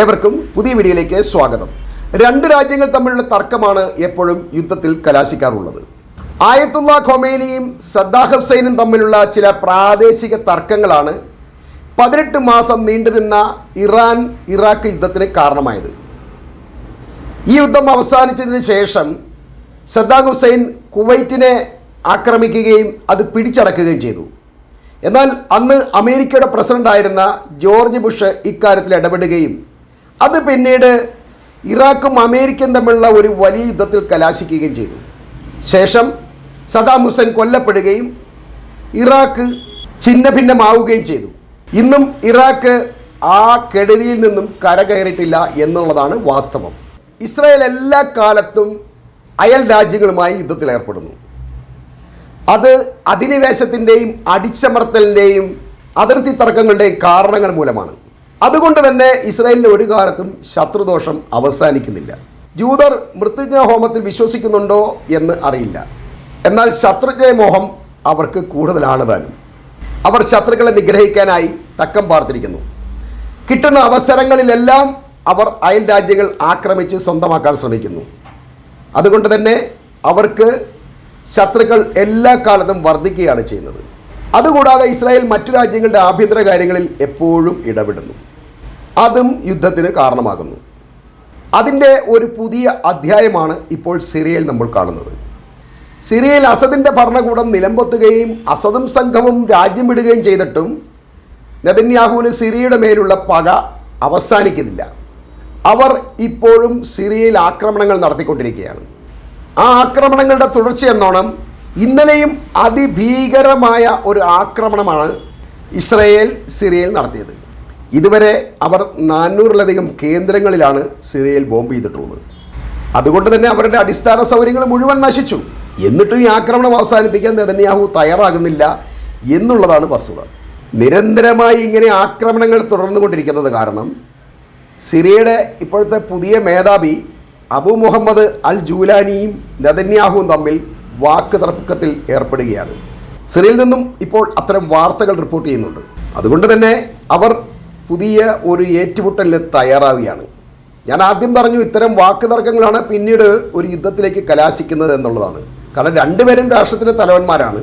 ഏവർക്കും പുതിയ വീഡിയോയിലേക്ക് സ്വാഗതം. രണ്ട് രാജ്യങ്ങൾ തമ്മിലുള്ള തർക്കമാണ് എപ്പോഴും യുദ്ധത്തിൽ കലാശിക്കാറുള്ളത്. ആയത്തുള്ള ഖൊമേനിയും സദ്ദാ ഹുസൈനും തമ്മിലുള്ള ചില പ്രാദേശിക തർക്കങ്ങളാണ് പതിനെട്ട് മാസം നീണ്ടുനിന്ന ഇറാൻ ഇറാഖ് യുദ്ധത്തിന് കാരണമായത്. ഈ യുദ്ധം അവസാനിച്ചതിന് ശേഷം സദ്ദാം ഹുസൈൻ കുവൈറ്റിനെ ആക്രമിക്കുകയും അത് പിടിച്ചടക്കുകയും ചെയ്തു. എന്നാൽ അന്ന് അമേരിക്കയുടെ പ്രസിഡന്റായിരുന്ന ജോർജ് ബുഷ് ഇക്കാര്യത്തിൽ ഇടപെടുകയും അത് പിന്നീട് ഇറാഖും അമേരിക്കയും തമ്മിലുള്ള ഒരു വലിയ യുദ്ധത്തിൽ കലാശിക്കുകയും ചെയ്തു. ശേഷം സദാം ഹുസൈൻ കൊല്ലപ്പെടുകയും ഇറാഖ് ഛിന്ന ഭിന്നമാവുകയും ചെയ്തു. ഇന്നും ഇറാഖ് ആ കെടുതിയിൽ നിന്നും കരകയറിയിട്ടില്ല എന്നുള്ളതാണ് വാസ്തവം. ഇസ്രായേൽ എല്ലാ കാലത്തും അയൽ രാജ്യങ്ങളുമായി യുദ്ധത്തിൽ ഏർപ്പെടുന്നു. അത് അധിനിവേശത്തിന്റെയും അടിച്ചമർത്തലിന്റെയും അതിർത്തി തർക്കങ്ങളുടെയും കാരണങ്ങൾ മൂലമാണ്. അതുകൊണ്ട് തന്നെ ഇസ്രായേലിന്റെ ഒരു കാലത്തും ശത്രുദോഷം അവസാനിക്കുന്നില്ല. ജൂതർ മൃത്യുജ്ഞ ഹോമത്തിൽ വിശ്വസിക്കുന്നുണ്ടോ എന്ന് അറിയില്ല. എന്നാൽ ശത്രുജയ മോഹം അവർക്ക് കൂടുതലാണ് താനും അവർ ശത്രുക്കളെ നിഗ്രഹിക്കാനായി തക്കം പാർത്തിരിക്കുന്നു. കിട്ടുന്ന അവസരങ്ങളിലെല്ലാം അവർ അയൽ രാജ്യങ്ങൾ ആക്രമിച്ച് സ്വന്തമാക്കാൻ ശ്രമിക്കുന്നു. അതുകൊണ്ട് തന്നെ അവർക്ക് ശത്രുക്കൾ എല്ലാ കാലത്തും വർദ്ധിക്കുകയാണ് ചെയ്യുന്നത്. അതുകൂടാതെ ഇസ്രായേൽ മറ്റു രാജ്യങ്ങളുടെ ആഭ്യന്തര കാര്യങ്ങളിൽ എപ്പോഴും ഇടപെടുന്നു. അതും യുദ്ധത്തിന് കാരണമാകുന്നു. അതിന്റെ ഒരു പുതിയ അധ്യായമാണ് ഇപ്പോൾ സിറിയയിൽ നമ്മൾ കാണുന്നത്. സിറിയയിൽ അസദിന്റെ ഭരണകൂടം നിലംപൊത്തുകയും അസദും സംഘവും രാജ്യം വിടുകയും ചെയ്തിട്ടും നെതന്യാഹുവിന് സിറിയയുടെ മേലുള്ള പക അവസാനിക്കുന്നില്ല. അവർ ഇപ്പോഴും സിറിയയിൽ ആക്രമണങ്ങൾ നടത്തിക്കൊണ്ടിരിക്കുകയാണ്. ആ ആക്രമണങ്ങളുടെ തുടർച്ചയെന്നോണം ഇന്നലെയും അതിഭീകരമായ ഒരു ആക്രമണമാണ് ഇസ്രയേൽ സിറിയയിൽ നടത്തിയത്. ഇതുവരെ അവർ നാനൂറിലധികം കേന്ദ്രങ്ങളിലാണ് സിറിയയിൽ ബോംബ് ചെയ്തിട്ടുള്ളത്. അതുകൊണ്ട് തന്നെ അവരുടെ അടിസ്ഥാന സൗകര്യങ്ങൾ മുഴുവൻ നശിച്ചു. എന്നിട്ടും ഈ ആക്രമണം അവസാനിപ്പിക്കാൻ നെതന്യാഹു തയ്യാറാകുന്നില്ല എന്നുള്ളതാണ് വസ്തുത. നിരന്തരമായി ഇങ്ങനെ ആക്രമണങ്ങൾ തുടർന്നുകൊണ്ടിരിക്കുന്നത് കാരണം സിറിയയുടെ ഇപ്പോഴത്തെ പുതിയ മേധാവി അബു മുഹമ്മദ് അൽ ജൂലാനിയും നെതന്യാഹുവും തമ്മിൽ വാക്ക് തർക്കത്തിൽ ഏർപ്പെടുകയാണ്. സിറിയയിൽ നിന്നും ഇപ്പോൾ അത്തരം വാർത്തകൾ റിപ്പോർട്ട് ചെയ്യുന്നുണ്ട്. അതുകൊണ്ട് തന്നെ അവർ പുതിയ ഒരു ഏറ്റുമുട്ടലിന് തയ്യാറാവുകയാണ്. ഞാൻ ആദ്യം പറഞ്ഞു ഇത്തരം വാക്ക് തർക്കങ്ങളാണ് പിന്നീട് ഒരു യുദ്ധത്തിലേക്ക് കലാശിക്കുന്നത് എന്നുള്ളതാണ്. കാരണം രണ്ടുപേരും രാഷ്ട്രത്തിന്റെ തലവന്മാരാണ്.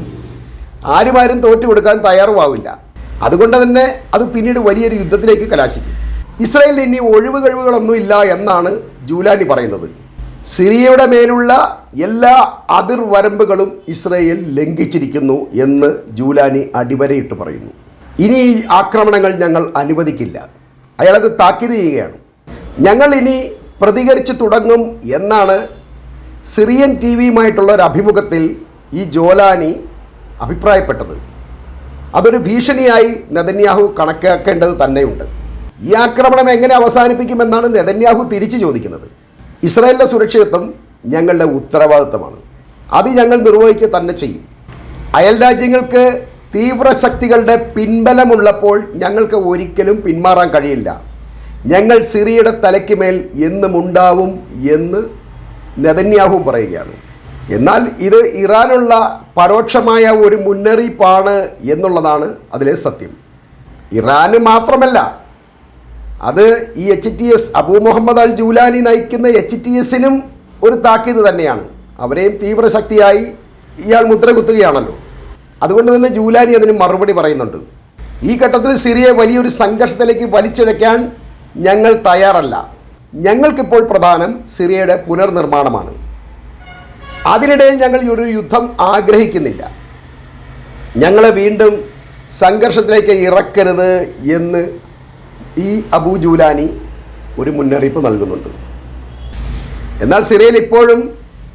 ആരുമാരും തോറ്റു കൊടുക്കാൻ തയ്യാറുമാവില്ല. അതുകൊണ്ട് തന്നെ അത് പിന്നീട് വലിയൊരു യുദ്ധത്തിലേക്ക് കലാശിക്കും. ഇസ്രായേലിന് ഇനി ഒഴിവ് കഴിവുകളൊന്നുമില്ല എന്നാണ് ജൂലാനി പറയുന്നത്. സിറിയയുടെ മേലുള്ള എല്ലാ അതിർവരമ്പുകളും ഇസ്രയേൽ ലംഘിച്ചിരിക്കുന്നു എന്ന് ജൂലാനി അടിവരയിട്ട് പറയുന്നു. ഇനി ഈ ആക്രമണങ്ങൾ ഞങ്ങൾ അനുവദിക്കില്ല. അയാളത് താക്കീത് ചെയ്യുകയാണ്. ഞങ്ങൾ ഇനി പ്രതികരിച്ച് തുടങ്ങും എന്നാണ് സിറിയൻ ടി വിയുമായിട്ടുള്ള ഒരു അഭിമുഖത്തിൽ ഈ ജോലാനി അഭിപ്രായപ്പെട്ടത്. അതൊരു ഭീഷണിയായി നെതന്യാഹു കണക്കാക്കേണ്ടത് തന്നെയുണ്ട്. ഈ ആക്രമണം എങ്ങനെ അവസാനിപ്പിക്കുമെന്നാണ് നെതന്യാഹു തിരിച്ചു ചോദിക്കുന്നത്. ഇസ്രായേലിന്റെ സുരക്ഷിതത്വം ഞങ്ങളുടെ ഉത്തരവാദിത്തമാണ്. അത് ഞങ്ങൾ നിർവഹിക്കുക തന്നെ ചെയ്യും. അയൽ രാജ്യങ്ങൾക്ക് തീവ്രശക്തികളുടെ പിൻബലമുള്ളപ്പോൾ ഞങ്ങൾക്ക് ഒരിക്കലും പിന്മാറാൻ കഴിയില്ല. ഞങ്ങൾ സിറിയയുടെ തലയ്ക്ക് മേൽ എന്നും ഉണ്ടാവും എന്ന് നെതന്യാഹുവും പറയുകയാണ്. എന്നാൽ ഇത് ഇറാനുള്ള പരോക്ഷമായ ഒരു മുന്നറിയിപ്പാണ് എന്നുള്ളതാണ് അതിലെ സത്യം. ഇറാന് മാത്രമല്ല അത് ഈ H T S Abu Muhammad al Jolani നയിക്കുന്ന എച്ച് ടി എസിനും ഒരു താക്കീത് തന്നെയാണ്. അവരെയും തീവ്രശക്തിയായി ഇയാൾ മുദ്ര കുത്തുകയാണല്ലോ അതുകൊണ്ട് തന്നെ ജൂലാനി അതിന് മറുപടി പറയുന്നുണ്ട്. ഈ ഘട്ടത്തിൽ സിറിയയെ വലിയൊരു സംഘർഷത്തിലേക്ക് വലിച്ചിഴയ്ക്കാൻ ഞങ്ങൾ തയ്യാറല്ല. ഞങ്ങൾക്കിപ്പോൾ പ്രധാനം സിറിയയുടെ പുനർനിർമ്മാണമാണ്. അതിനിടയിൽ ഞങ്ങൾ ഒരു യുദ്ധം ആഗ്രഹിക്കുന്നില്ല. ഞങ്ങളെ വീണ്ടും സംഘർഷത്തിലേക്ക് ഇറക്കരുത് എന്ന് ഈ അബു ജൂലാനി ഒരു മുന്നറിയിപ്പ് നൽകുന്നുണ്ട്. എന്നാൽ സിറിയയിൽ ഇപ്പോഴും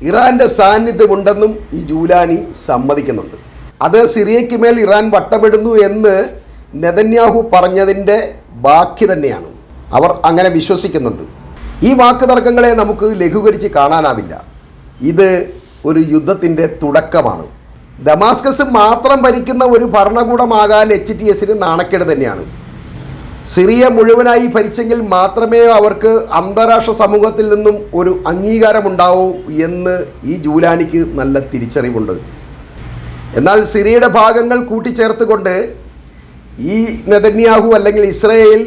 ഇറാന്റെ സാന്നിധ്യമുണ്ടെന്നും ഈ ജൂലാനി സമ്മതിക്കുന്നുണ്ട്. അത് സിറിയയ്ക്ക് മേൽ ഇറാൻ വട്ടമിടുന്നു എന്ന് നെതന്യാഹു പറഞ്ഞതിന്റെ ബാക്കി തന്നെയാണ്. അവർ അങ്ങനെ വിശ്വസിക്കുന്നുണ്ട്. ഈ വാക്ക് തർക്കങ്ങളെ നമുക്ക് ലഘൂകരിച്ച് കാണാനാവില്ല. ഇത് ഒരു യുദ്ധത്തിന്റെ തുടക്കമാണ്. ദമാസ്കസ് മാത്രം ഭരിക്കുന്ന ഒരു ഭരണകൂടമാകാൻ എച്ച് ടി എസിന് നാണക്കേട് തന്നെയാണ്. സിറിയ മുഴുവനായി ഭരിച്ചെങ്കിൽ മാത്രമേ അവർക്ക് അന്താരാഷ്ട്ര സമൂഹത്തിൽ നിന്നും ഒരു അംഗീകാരമുണ്ടാവൂ എന്ന് ഈ ജൂലാനിക്ക് നല്ല തിരിച്ചറിവുണ്ട്. എന്നാൽ സിറിയയുടെ ഭാഗങ്ങൾ കൂട്ടിച്ചേർത്തുകൊണ്ട് ഈ നെതന്യാഹു അല്ലെങ്കിൽ ഇസ്രയേൽ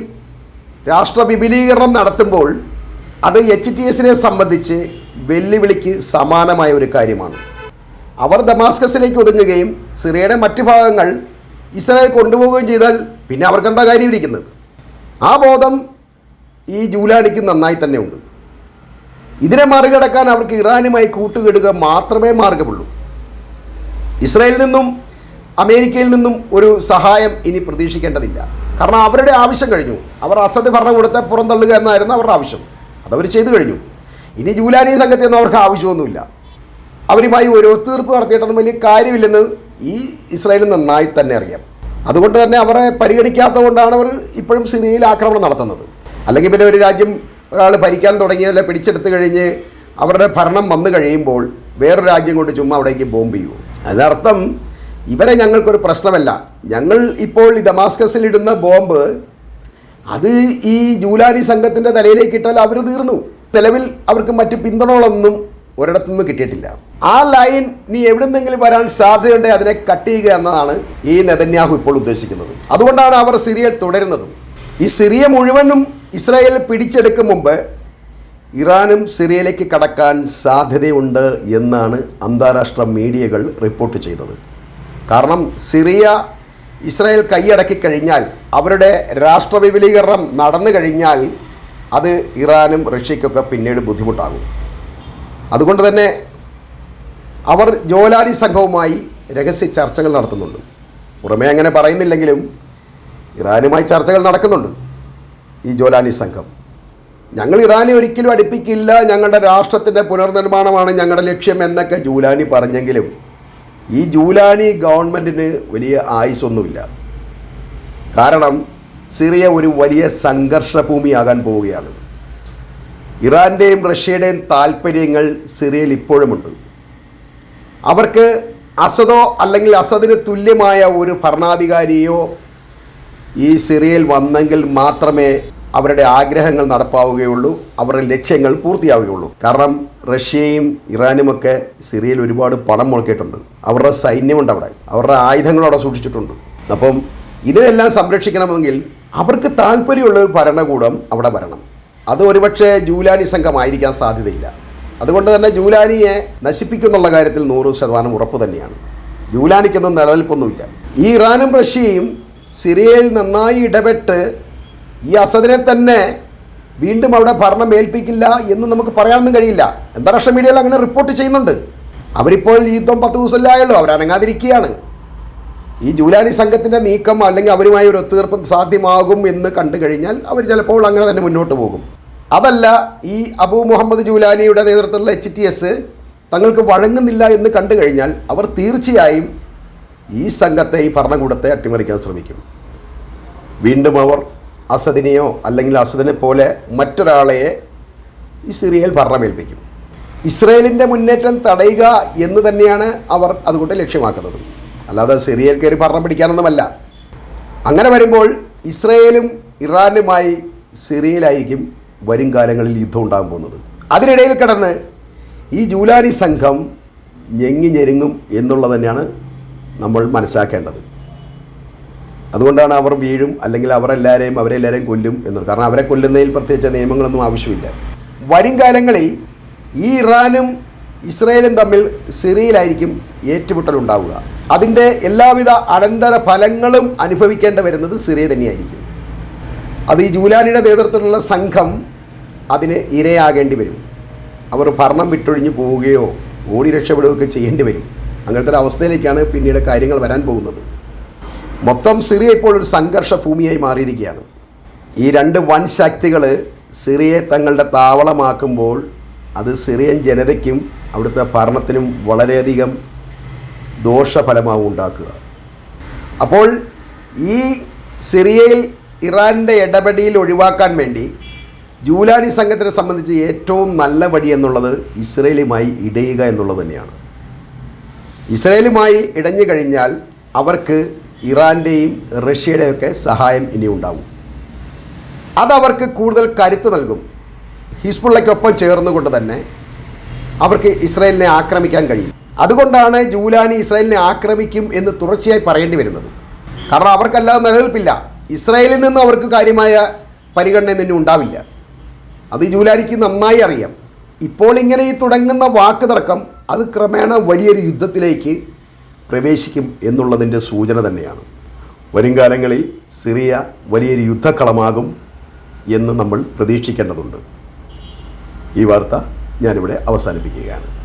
രാഷ്ട്ര വിപുലീകരണം നടത്തുമ്പോൾ അത് എച്ച് ടി എസിനെ സംബന്ധിച്ച് വെല്ലുവിളിക്ക് സമാനമായ ഒരു കാര്യമാണ്. അവർ ദമാസ്കസിലേക്ക് ഒതുങ്ങുകയും സിറിയയുടെ മറ്റ് ഭാഗങ്ങൾ ഇസ്രായേൽ കൊണ്ടുപോവുകയും ചെയ്താൽ പിന്നെ അവർക്ക് എന്താ കാര്യം ഇരിക്കുന്നത് ആ ബോധം ഈ ജൂലാനിക്ക് നന്നായി തന്നെ ഉണ്ട്. ഇതിനെ മറികടക്കാൻ അവർക്ക് ഇറാനുമായി കൂട്ടുകെടുക മാത്രമേ മാർഗമുള്ളൂ. ഇസ്രായേലിൽ നിന്നും അമേരിക്കയിൽ നിന്നും ഒരു സഹായം ഇനി പ്രതീക്ഷിക്കേണ്ടതില്ല. കാരണം അവരുടെ ആവശ്യം കഴിഞ്ഞു. അവർ അസദ് ഭരണകൂടത്തെ പുറന്തള്ളുക എന്നായിരുന്നു അവരുടെ ആവശ്യം. അതവർ ചെയ്തു കഴിഞ്ഞു. ഇനി ജൂലാനി സംഘത്തെയൊന്നും അവർക്ക് ആവശ്യമൊന്നുമില്ല. അവരുമായി ഒരു ഒത്തുതീർപ്പ് നടത്തിയിട്ടൊന്നും വലിയ കാര്യമില്ലെന്ന് ഈ ഇസ്രായേലിന് നന്നായി തന്നെ അറിയാം. അതുകൊണ്ട് തന്നെ അവരെ പരിഗണിക്കാത്തത് കൊണ്ടാണ് അവർ ഇപ്പോഴും സിറിയയിൽ ആക്രമണം നടത്തുന്നത്. അല്ലെങ്കിൽ പിന്നെ ഒരു രാജ്യം ഒരാൾ ഭരിക്കാൻ തുടങ്ങിയതല്ല പിടിച്ചെടുത്ത് കഴിഞ്ഞ് അവരുടെ ഭരണം വന്നു കഴിയുമ്പോൾ വേറൊരു രാജ്യം കൊണ്ട് ചുമ്മാ അവിടേക്ക് ബോംബ് ചെയ്യുമോ അതിനർത്ഥം ഇവരെ ഞങ്ങൾക്കൊരു പ്രശ്നമല്ല. ഞങ്ങൾ ഇപ്പോൾ ഈ ദമാസ്കസിലിടുന്ന ബോംബ് അത് ഈ ജൂലാനി സംഘത്തിന്റെ തലയിലേക്ക് ഇട്ടാൽ അവർ തീർന്നു. നിലവിൽ അവർക്ക് മറ്റ് പിന്തുണകളൊന്നും ഒരിടത്തു നിന്ന് കിട്ടിയിട്ടില്ല. ആ ലൈൻ നീ എവിടുന്നെങ്കിലും വരാൻ സാധ്യതയുണ്ട് അതിനെ കട്ട് ചെയ്യുക എന്നതാണ് ഈ നെതന്യാഹു ഇപ്പോൾ ഉദ്ദേശിക്കുന്നത്. അതുകൊണ്ടാണ് അവർ സിറിയയിൽ തുടരുന്നതും. ഈ സിറിയ മുഴുവനും ഇസ്രായേൽ പിടിച്ചെടുക്കും മുമ്പ് ഇറാനും സിറിയയിലേക്ക് കടക്കാൻ സാധ്യതയുണ്ട് എന്നാണ് അന്താരാഷ്ട്ര മീഡിയകൾ റിപ്പോർട്ട് ചെയ്തത്. കാരണം സിറിയ ഇസ്രായേൽ കൈയടക്കി കഴിഞ്ഞാൽ അവരുടെ രാഷ്ട്രവിപുലീകരണം നടന്നു കഴിഞ്ഞാൽ അത് ഇറാനും റഷ്യക്കൊക്കെ പിന്നീട് ബുദ്ധിമുട്ടാകും. അതുകൊണ്ട് തന്നെ അവർ ജോലാരി സംഘവുമായി രഹസ്യ ചർച്ചകൾ നടത്തുന്നുണ്ട്. പുറമേ അങ്ങനെ പറയുന്നില്ലെങ്കിലും ഇറാനുമായി ചർച്ചകൾ നടക്കുന്നുണ്ട് ഈ ജോലാനി സംഘം. ഞങ്ങൾ ഇറാനെ ഒരിക്കലും അടുപ്പിക്കില്ല. ഞങ്ങളുടെ രാഷ്ട്രത്തിന്റെ പുനർനിർമ്മാണമാണ് ഞങ്ങളുടെ ലക്ഷ്യം എന്നൊക്കെ ജൂലാനി പറഞ്ഞെങ്കിലും ഈ ജൂലാനി ഗവൺമെന്റിന് വലിയ ആയുസൊന്നുമില്ല കാരണം സിറിയ ഒരു വലിയ സംഘർഷഭൂമിയാകാൻ പോവുകയാണ്. ഇറാന്റെയും റഷ്യയുടെയും താല്പര്യങ്ങൾ സിറിയയിൽ ഇപ്പോഴുമുണ്ട്. അവർക്ക് അസദോ അല്ലെങ്കിൽ അസദിന് തുല്യമായ ഒരു ഭരണാധികാരിയോ ഈ സിറിയയിൽ വന്നെങ്കിൽ മാത്രമേ അവരുടെ ആഗ്രഹങ്ങൾ നടപ്പാവുകയുള്ളൂ അവരുടെ ലക്ഷ്യങ്ങൾ പൂർത്തിയാവുകയുള്ളൂ. കാരണം റഷ്യയും ഇറാനും ഒക്കെ സിറിയയിൽ ഒരുപാട് പണം മുളക്കിയിട്ടുണ്ട് അവരുടെ സൈന്യമുണ്ട് അവിടെ. അവരുടെ ആയുധങ്ങൾ അവിടെ സൂക്ഷിച്ചിട്ടുണ്ട്. അപ്പം ഇതിനെല്ലാം സംരക്ഷിക്കണമെങ്കിൽ അവർക്ക് താല്പര്യമുള്ള ഒരു ഭരണകൂടം അവിടെ വരണം. അത് ഒരുപക്ഷെ ജൂലാനി സംഘമായിരിക്കാൻ സാധ്യതയില്ല. അതുകൊണ്ട് തന്നെ ജൂലാനിയെ നശിപ്പിക്കുന്നുള്ള കാര്യത്തിൽ നൂറ് ശതമാനം ഉറപ്പ് തന്നെയാണ്. ജൂലാനിക്കൊന്നും നിലനിൽപ്പൊന്നുമില്ല. ഈ ഇറാനും റഷ്യയും സിറിയയിൽ നന്നായി ഇടപെട്ട് ഈ അസദിനെ തന്നെ വീണ്ടും അവിടെ ഭരണം ഏൽപ്പിക്കില്ല എന്ന് നമുക്ക് പറയാനൊന്നും കഴിയില്ല. അന്താരാഷ്ട്ര മീഡിയയിൽ അങ്ങനെ റിപ്പോർട്ട് ചെയ്യുന്നുണ്ട്? അവരിപ്പോൾ യുദ്ധം പത്ത് ദിവസമില്ലായല്ലോ അവരനങ്ങാതിരിക്കുകയാണ്. ഈ ജൂലാനി സംഘത്തിന്റെ നീക്കം അല്ലെങ്കിൽ അവരുമായി ഒരു ഒത്തുതീർപ്പ് സാധ്യമാകും എന്ന് കണ്ടു കഴിഞ്ഞാൽ അവർ ചിലപ്പോൾ അങ്ങനെ തന്നെ മുന്നോട്ട് പോകും. അതല്ല ഈ അബു മുഹമ്മദ് ജൂലാനിയുടെ നേതൃത്വത്തിലുള്ള എച്ച് ടി എസ് തങ്ങൾക്ക് വഴങ്ങുന്നില്ല എന്ന് കണ്ടു കഴിഞ്ഞാൽ അവർ തീർച്ചയായും ഈ സംഘത്തെ ഈ ഭരണകൂടത്തെ അട്ടിമറിക്കാൻ ശ്രമിക്കും. വീണ്ടും അവർ അസദിനെയോ അല്ലെങ്കിൽ അസദിനെ പോലെ മറ്റൊരാളെയെ ഇസ്രയേൽ ഭരണമേൽപ്പിക്കും. ഇസ്രയേലിന്റെ മുന്നേറ്റം തടയുക എന്ന് തന്നെയാണ് അവർ അതുകൊണ്ട് ലക്ഷ്യമാക്കുന്നത്. അല്ലാതെ സിറിയയിൽ കയറി ഭരണം പിടിക്കാനൊന്നുമല്ല. അങ്ങനെ വരുമ്പോൾ ഇസ്രയേലും ഇറാനുമായി സിറിയയിലായിരിക്കും വരും കാലങ്ങളിൽ യുദ്ധം ഉണ്ടാകാൻ പോകുന്നത്. അതിനിടയിൽ കിടന്ന് ഈ ജൂലാനി സംഘം ഞെങ്ങി ഞെരുങ്ങും എന്നുള്ളത് തന്നെയാണ് നമ്മൾ മനസ്സിലാക്കേണ്ടത്. അതുകൊണ്ടാണ് അവർ വീഴും അല്ലെങ്കിൽ അവരെല്ലാവരെയും അവരെല്ലാവരെയും കൊല്ലും എന്നുള്ളത്. കാരണം അവരെ കൊല്ലുന്നതിൽ പ്രത്യേകിച്ച് നിയമങ്ങളൊന്നും ആവശ്യമില്ല. വരും കാലങ്ങളിൽ ഈ ഇറാനും ഇസ്രയേലും തമ്മിൽ സിറിയയിലായിരിക്കും ഏറ്റുമുട്ടലുണ്ടാവുക അതിന്റെ എല്ലാവിധ അനന്തര ഫലങ്ങളും അനുഭവിക്കേണ്ടി വരുന്നത് സിറിയ തന്നെയായിരിക്കും. അത് ഈ ജൂലാനിയുടെ നേതൃത്വത്തിലുള്ള സംഘം അതിന് ഇരയാകേണ്ടി വരും. അവർ ഭരണം വിട്ടൊഴിഞ്ഞു പോവുകയോ ഓടി രക്ഷപ്പെടുകയൊക്കെ ചെയ്യേണ്ടി വരും. അങ്ങനത്തെ ഒരു അവസ്ഥയിലേക്കാണ് പിന്നീട് കാര്യങ്ങൾ വരാൻ പോകുന്നത്. മൊത്തം സിറിയ ഇപ്പോൾ ഒരു സംഘർഷ ഭൂമിയായി മാറിയിരിക്കുകയാണ്. ഈ രണ്ട് വൻ ശക്തികൾ സിറിയയെ തങ്ങളുടെ താവളമാക്കുമ്പോൾ അത് സിറിയൻ ജനതയ്ക്കും അവിടുത്തെ ഭരണത്തിനും വളരെയധികം ദോഷഫലമാവും ഉണ്ടാക്കുക. അപ്പോൾ ഈ സിറിയയിൽ ഇറാന്റെ ഇടപെടിയിൽ ഒഴിവാക്കാൻ വേണ്ടി ജൂലാനി സംഘത്തിനെ സംബന്ധിച്ച് ഏറ്റവും നല്ല വഴി എന്നുള്ളത് ഇസ്രയേലുമായി ഇടയുക എന്നുള്ളത് തന്നെയാണ്. ഇസ്രയേലുമായി ഇടഞ്ഞു കഴിഞ്ഞാൽ അവർക്ക് ഇറാന്റെയും റഷ്യയുടെയൊക്കെ സഹായം ഇനി ഉണ്ടാവും അതവർക്ക് കൂടുതൽ കരുത്ത് നൽകും. ഹിസ്ബുള്ളയ്ക്കൊപ്പം ചേർന്നുകൊണ്ട് തന്നെ അവർക്ക് ഇസ്രായേലിനെ ആക്രമിക്കാൻ കഴിയും. അതുകൊണ്ടാണ് ജൂലാനി ഇസ്രായേലിനെ ആക്രമിക്കും എന്ന് തുടർച്ചയായി പറയേണ്ടി വരുന്നത്. കാരണം അവർക്കല്ലാതെ നിലനിൽപ്പില്ല. ഇസ്രായേലിൽ നിന്ന് അവർക്ക് കാര്യമായ പരിഗണന നിന്നും ഉണ്ടാവില്ല. അത് ജൂലാനിക്ക് നന്നായി അറിയാം. ഇപ്പോൾ ഇങ്ങനെ ഈ തുടങ്ങുന്ന വാക്ക് തർക്കം അത് ക്രമേണ വലിയൊരു യുദ്ധത്തിലേക്ക് പ്രവേശിക്കും എന്നുള്ളതിന്റെ സൂചന തന്നെയാണ്. വരും കാലങ്ങളിൽ സിറിയ വലിയൊരു യുദ്ധക്കളമാകും എന്ന് നമ്മൾ പ്രതീക്ഷിക്കേണ്ടതുണ്ട്. ഈ വാർത്ത ഞാനിവിടെ അവസാനിപ്പിക്കുകയാണ്.